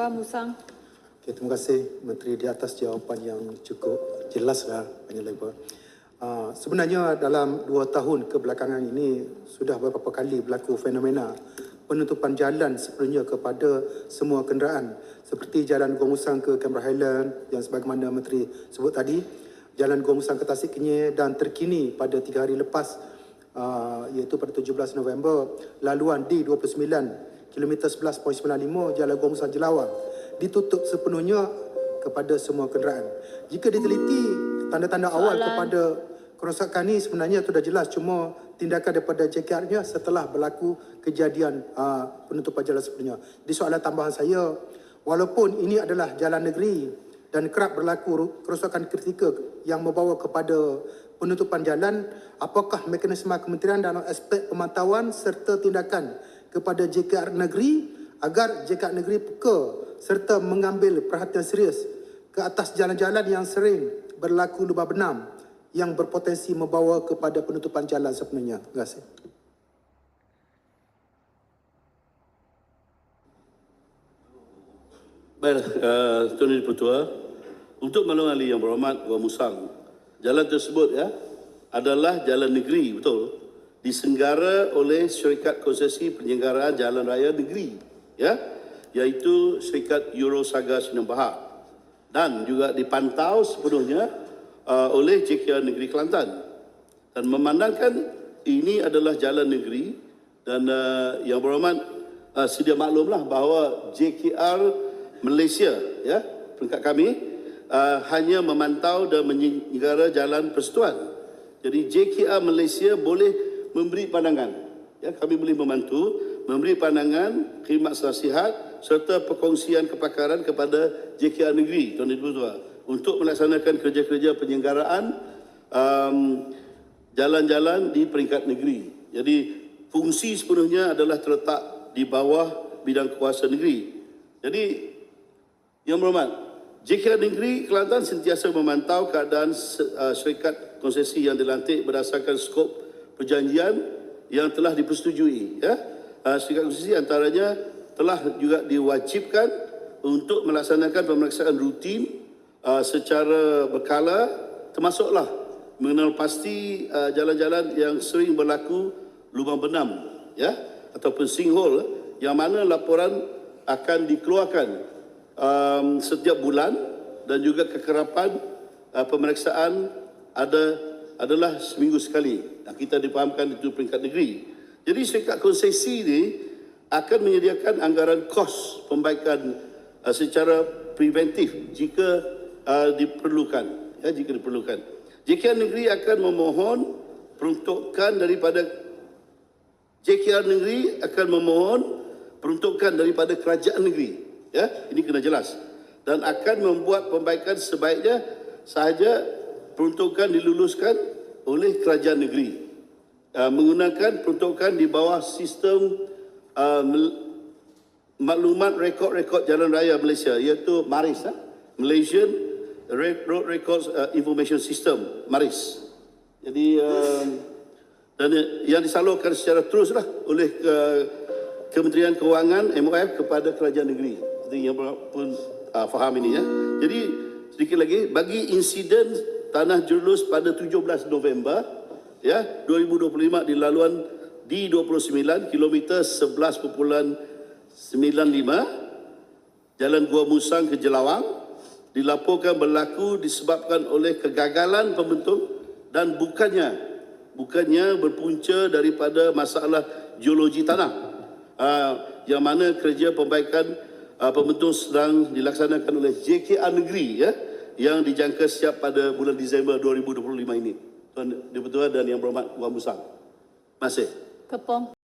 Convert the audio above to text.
Gua Musang. Okay, terima kasih Menteri di atas jawapan yang cukup jelas lah banyak lebar. Uh, sebenarnya dalam dua tahun kebelakangan ini sudah beberapa kali berlaku fenomena penutupan jalan sepenuhnya kepada semua kenderaan seperti jalan Gua Musang ke Canberra Highland yang sebagaimana Menteri sebut tadi, jalan Gua Musang ke Tasik Kenyir dan terkini pada tiga hari lepas uh, iaitu pada 17 November laluan D29 kilometer 11.95 jalan Gua Jelawang ditutup sepenuhnya kepada semua kenderaan. Jika diteliti tanda-tanda awal kepada kerosakan ini sebenarnya itu dah jelas cuma tindakan daripada JKR-nya setelah berlaku kejadian uh, penutupan jalan sepenuhnya. Di soalan tambahan saya, walaupun ini adalah jalan negeri dan kerap berlaku kerosakan kritikal yang membawa kepada penutupan jalan, apakah mekanisme kementerian dalam aspek pemantauan serta tindakan kepada JKR negeri agar JKR negeri peka serta mengambil perhatian serius ke atas jalan-jalan yang sering berlaku lubang benam yang berpotensi membawa kepada penutupan jalan sepenuhnya. Terima kasih. Baiklah, uh, Tuan Pertua, untuk Malung Ali yang berhormat Gua Musang, jalan tersebut ya adalah jalan negeri, betul? Disenggara oleh Syarikat Konsesi Penyelenggaraan Jalan Raya Negeri, ya, iaitu Syarikat Eurosaga Sinar Bahar dan juga dipantau sepenuhnya uh, oleh JKR Negeri Kelantan dan memandangkan ini adalah jalan negeri dan uh, yang berhormat uh, sedia maklumlah bahawa JKR Malaysia ya peringkat kami uh, hanya memantau dan menyelenggara jalan persekutuan. Jadi JKR Malaysia boleh memberi pandangan ya kami boleh membantu memberi pandangan khidmat nasihat serta perkongsian kepakaran kepada JKR negeri Tuan Ibu Tua untuk melaksanakan kerja-kerja penyelenggaraan um, jalan-jalan di peringkat negeri. Jadi fungsi sepenuhnya adalah terletak di bawah bidang kuasa negeri. Jadi yang berhormat, JKR Negeri Kelantan sentiasa memantau keadaan uh, syarikat konsesi yang dilantik berdasarkan skop perjanjian yang telah dipersetujui. Ya. Uh, syarikat konsesi antaranya telah juga diwajibkan untuk melaksanakan pemeriksaan rutin uh, secara berkala termasuklah mengenal pasti uh, jalan-jalan yang sering berlaku lubang benam ya ataupun sinkhole yang mana laporan akan dikeluarkan um, setiap bulan dan juga kekerapan uh, pemeriksaan ada adalah seminggu sekali. Nah, kita dipahamkan itu peringkat negeri. Jadi syarikat konsesi ini akan menyediakan anggaran kos pembaikan uh, secara preventif jika uh, diperlukan. Ya, jika diperlukan. JKR negeri akan memohon peruntukan daripada JKR negeri akan memohon peruntukan daripada kerajaan negeri. Ya, ini kena jelas. Dan akan membuat pembaikan sebaiknya sahaja peruntukan diluluskan oleh kerajaan negeri. Uh, menggunakan peruntukan di bawah sistem uh, maklumat rekod-rekod jalan raya Malaysia iaitu MARIS ha? Malaysian Road Records uh, Information System MARIS. Jadi uh, dan yang disalurkan secara terus lah oleh uh, Kementerian Kewangan MOF kepada kerajaan negeri. Jadi yang pun uh, faham ini ya. Jadi sedikit lagi bagi insiden tanah jerulus pada 17 November ya 2025 di laluan D29 kilometer 11.95 Jalan Gua Musang ke Jelawang dilaporkan berlaku disebabkan oleh kegagalan pembentuk dan bukannya bukannya berpunca daripada masalah geologi tanah. Uh, yang mana kerja pembaikan uh, pembentuk sedang dilaksanakan oleh JKR negeri ya yang dijangka siap pada bulan Disember 2025 ini. Tuan Dipertua dan Yang Berhormat Wan Musang. Kasih. Kepong.